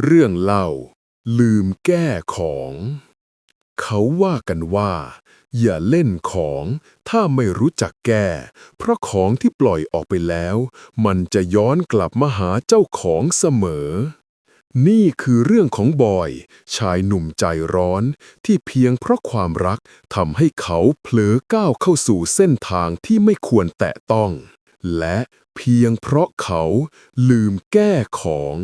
เรื่องเล่า ลืมแก้ของ เขาว่ากันว่า อย่าเล่นของ ถ้าไม่รู้จักแก้ เพราะของที่ปล่อยออกไปแล้ว มันจะย้อนกลับมาหาเจ้าของเสมอ นี่คือเรื่องของบอย ชายหนุ่มใจร้อนที่เพียงเพราะความรักทำให้เขาเผลอก้าวเข้าสู่เส้นทางที่ไม่ควรแตะต้อง และเพียงเพราะเขาลืมแก้ของ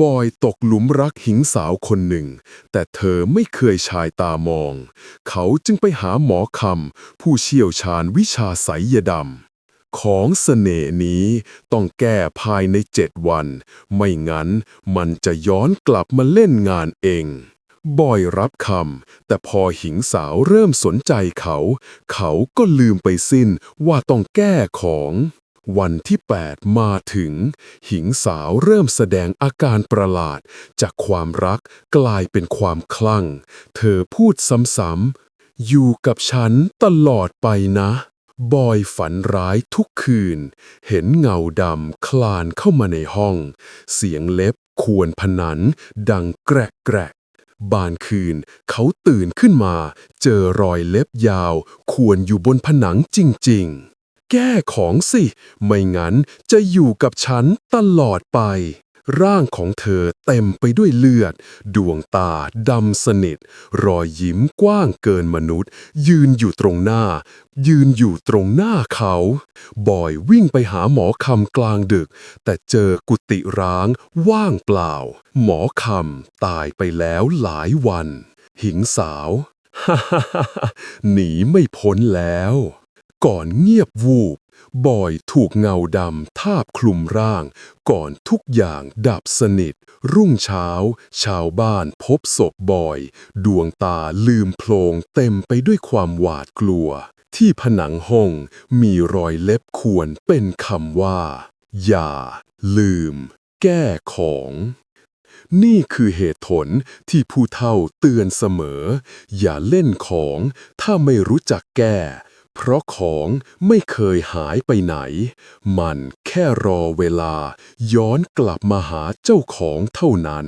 บอยตกหลุมรักหญิงสาวคนหนึ่ง แต่เธอไม่เคยชายตามอง เขาจึงไปหาหมอคำผู้เชี่ยวชาญวิชาไสยดำของเสน่ห์นี้ต้องแก้ภายในเจ็ดวัน ไม่งั้นมันจะย้อนกลับมาเล่นงานเอง บอยรับคำ แต่พอหญิงสาวเริ่มสนใจเขา เขาก็ลืมไปสิ้นว่าต้องแก้ของ วันที่ 8 มาถึง หญิงสาวเริ่มแสดงอาการประหลาด จากความรักกลายเป็นความคลั่ง เธอพูดซ้ำๆ อยู่กับฉันตลอดไปนะ บอยฝันร้ายทุกคืน เห็นเงาดำคลานเข้ามาในห้อง เสียงเล็บขวนผนัน ดังแกรกแกรกบานคืนเขาตื่นขึ้นมา เจอรอยเล็บยาวขวนอยู่บนผนังจริง ๆ แก้ของสิ ไม่งั้นจะอยู่กับฉันตลอดไป ร่างของเธอเต็มไปด้วยเลือด ดวงตาดำสนิท รอยยิ้มกว้างเกินมนุษย์ ยืนอยู่ตรงหน้า ยืนอยู่ตรงหน้าเขา บอยวิ่งไปหาหมอคำกลางดึก แต่เจอกุฏิร้างว่างเปล่า หมอคำตายไปแล้วหลายวัน หิงสาวฮ่าฮ่าฮ่าหนีไม่พ้นแล้ว ก่อนเงียบวูบ บอยถูกเงาดำทาบคลุมร่าง ก่อนทุกอย่างดับสนิท รุ่งเช้า ชาวบ้านพบศพบอย ดวงตาลืมโพลงเต็มไปด้วยความหวาดกลัว ที่ผนังห้องมีรอยเล็บข่วนเป็นคำว่า อย่า ลืม แก้ของนี่คือเหตุผลที่ผู้เฒ่าเตือนเสมอ อย่าเล่นของถ้าไม่รู้จักแก้ เพราะของไม่เคยหายไปไหน มันแค่รอเวลาย้อนกลับมาหาเจ้าของเท่านั้น